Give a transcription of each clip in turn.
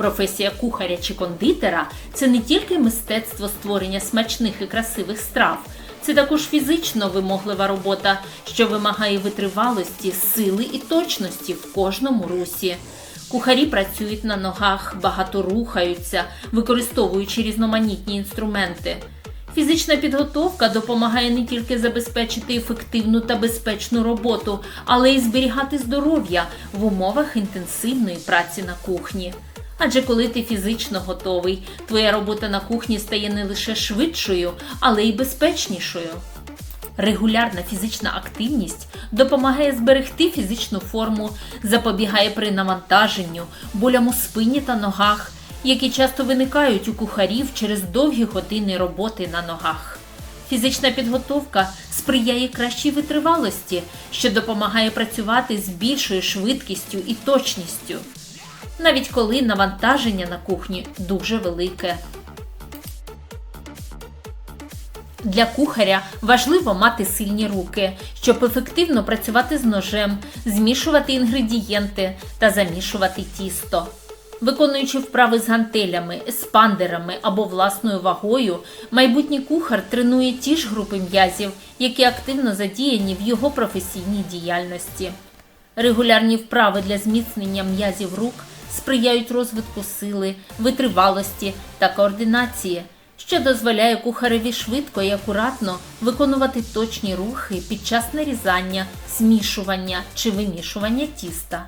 Професія кухаря чи кондитера це не тільки мистецтво створення смачних і красивих страв, це також фізично вимоглива робота, що вимагає витривалості, сили і точності в кожному русі. Кухарі працюють на ногах, багато рухаються, використовуючи різноманітні інструменти. Фізична підготовка допомагає не тільки забезпечити ефективну та безпечну роботу, але й зберігати здоров'я в умовах інтенсивної праці на кухні. Адже коли ти фізично готовий, твоя робота на кухні стає не лише швидшою, але й безпечнішою. Регулярна фізична активність допомагає зберегти фізичну форму, запобігає при навантаженню, болям у спині та ногах, які часто виникають у кухарів через довгі години роботи на ногах. Фізична підготовка сприяє кращій витривалості, що допомагає працювати з більшою швидкістю і точністю, навіть коли навантаження на кухні дуже велике. Для кухаря важливо мати сильні руки, щоб ефективно працювати з ножем, змішувати інгредієнти та замішувати тісто. Виконуючи вправи з гантелями, еспандерами або власною вагою, майбутній кухар тренує ті ж групи м'язів, які активно задіяні в його професійній діяльності. Регулярні вправи для зміцнення м'язів рук сприяють розвитку сили, витривалості та координації, що дозволяє кухареві швидко і акуратно виконувати точні рухи під час нарізання, змішування чи вимішування тіста.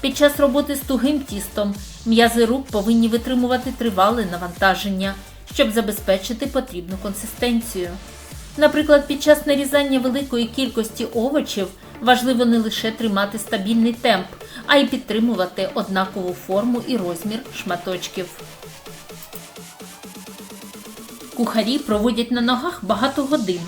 Під час роботи з тугим тістом м'язи рук повинні витримувати тривале навантаження, щоб забезпечити потрібну консистенцію. Наприклад, під час нарізання великої кількості овочів важливо не лише тримати стабільний темп, а й підтримувати однакову форму і розмір шматочків. Кухарі проводять на ногах багато годин,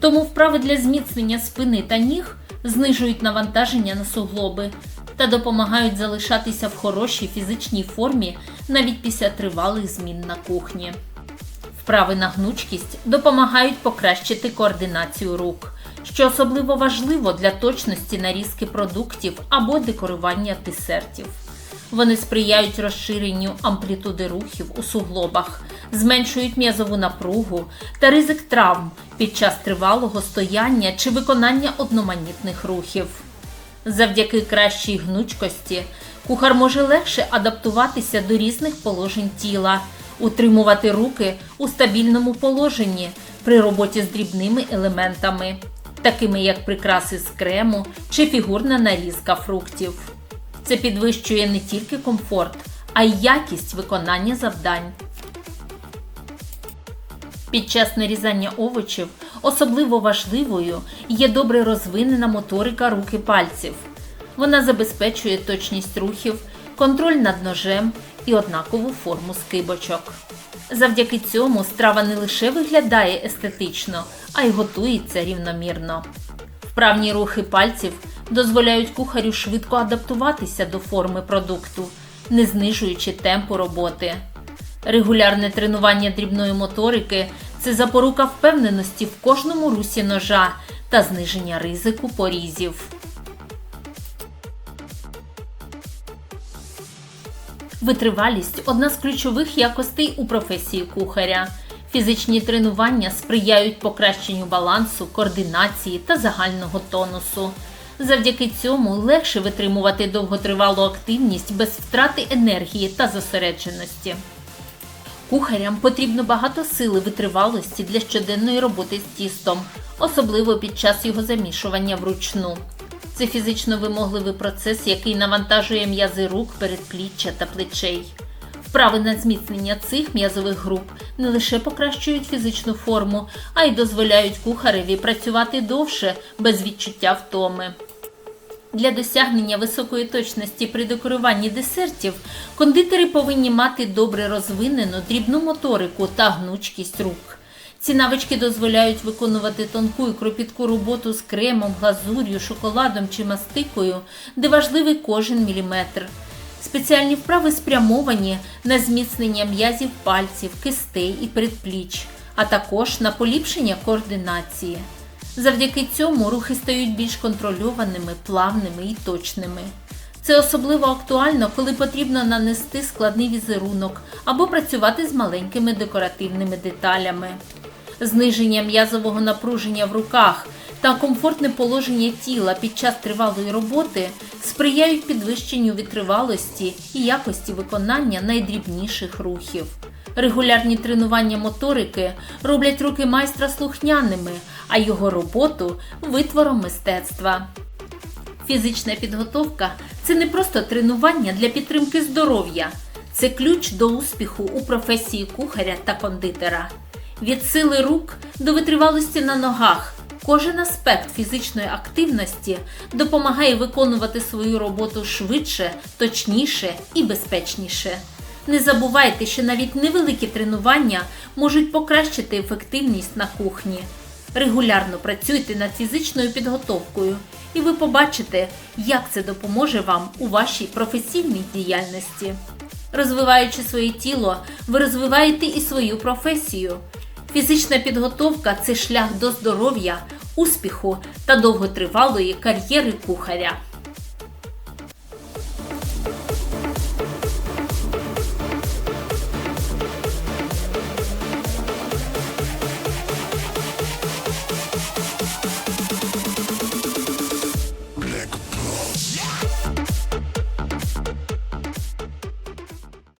тому вправи для зміцнення спини та ніг знижують навантаження на суглоби та допомагають залишатися в хорошій фізичній формі навіть після тривалих змін на кухні. Вправи на гнучкість допомагають покращити координацію рук, що особливо важливо для точності нарізки продуктів або декорування десертів. Вони сприяють розширенню амплітуди рухів у суглобах, зменшують м'язову напругу та ризик травм під час тривалого стояння чи виконання одноманітних рухів. Завдяки кращій гнучкості кухар може легше адаптуватися до різних положень тіла, утримувати руки у стабільному положенні при роботі з дрібними елементами, такими як прикраси з крему чи фігурна нарізка фруктів. Це підвищує не тільки комфорт, а й якість виконання завдань. Під час нарізання овочів особливо важливою є добре розвинена моторика руки пальців. Вона забезпечує точність рухів, контроль над ножем і однакову форму скибочок. Завдяки цьому страва не лише виглядає естетично, а й готується рівномірно. Вправні рухи пальців дозволяють кухарю швидко адаптуватися до форми продукту, не знижуючи темпу роботи. Регулярне тренування дрібної моторики це запорука впевненості в кожному русі ножа та зниження ризику порізів. Витривалість одна з ключових якостей у професії кухаря. Фізичні тренування сприяють покращенню балансу, координації та загального тонусу. Завдяки цьому легше витримувати довготривалу активність без втрати енергії та зосередженості. Кухарям потрібно багато сили витривалості для щоденної роботи з тістом, особливо під час його замішування вручну. Це фізично вимогливий процес, який навантажує м'язи рук, передпліччя та плечей. Вправи на зміцнення цих м'язових груп не лише покращують фізичну форму, а й дозволяють кухареві працювати довше без відчуття втоми. Для досягнення високої точності при декоруванні десертів кондитери повинні мати добре розвинену дрібну моторику та гнучкість рук. Ці навички дозволяють виконувати тонку і кропітку роботу з кремом, глазур'ю, шоколадом чи мастикою, де важливий кожен міліметр. Спеціальні вправи спрямовані на зміцнення м'язів пальців, кистей і передпліч, а також на поліпшення координації. Завдяки цьому рухи стають більш контрольованими, плавними і точними. Це особливо актуально, коли потрібно нанести складний візерунок або працювати з маленькими декоративними деталями. Зниження м'язового напруження в руках та комфортне положення тіла під час тривалої роботи сприяють підвищенню витривалості і якості виконання найдрібніших рухів. Регулярні тренування моторики роблять руки майстра слухняними, а його роботу витвором мистецтва. Фізична підготовка це не просто тренування для підтримки здоров'я, це ключ до успіху у професії кухаря та кондитера. Від сили рук до витривалості на ногах. Кожен аспект фізичної активності допомагає виконувати свою роботу швидше, точніше і безпечніше. Не забувайте, що навіть невеликі тренування можуть покращити ефективність на кухні. Регулярно працюйте над фізичною підготовкою, і ви побачите, як це допоможе вам у вашій професійній діяльності. Розвиваючи своє тіло, ви розвиваєте і свою професію. Фізична підготовка це шлях до здоров'я, успіху та довготривалої кар'єри кухаря.